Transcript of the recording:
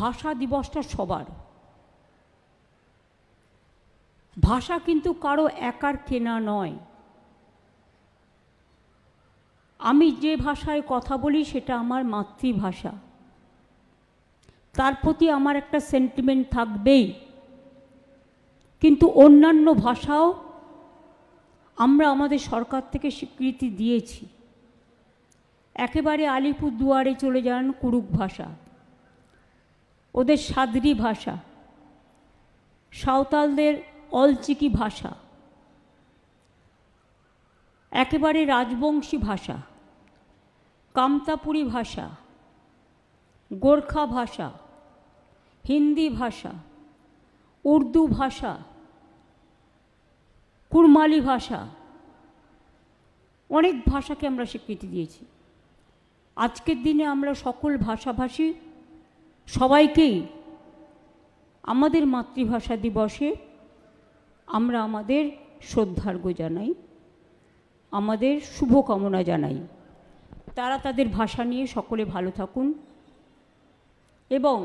ভাষা দিবসটা সবার। ভাষা কিন্তু কারও একার কেনা নয়। আমি যে ভাষায় কথা বলি সেটা আমার মাতৃভাষা। তার প্রতি আমার একটা সেন্টিমেন্ট থাকবেই। কিন্তু অন্যান্য ভাষাও আমরা আমাদের সরকার থেকে স্বীকৃতি দিয়েছি। একেবারে আলিপুরদুয়ারে চলে যান কুরুক ভাষা। ওদের সাদরি ভাষা। সাঁওতালদের অলচিকি ভাষা। একেবারে রাজবংশী ভাষা। কামতাপুরি ভাষা। গোর্খা ভাষা। হিন্দি ভাষা। উর্দু ভাষা। কুরমালি ভাষা। অনেক ভাষাকে আমরা স্বীকৃতি দিয়েছি। আজকের দিনে আমরা সকল ভাষাভাষী সবাইকেই আমাদের মাতৃভাষা দিবসে আমরা আমাদের শ্রদ্ধার্ঘ জানাই, আমাদের শুভকামনা জানাই। তারা তাদের ভাষা নিয়ে সকলে ভালো থাকুন এবং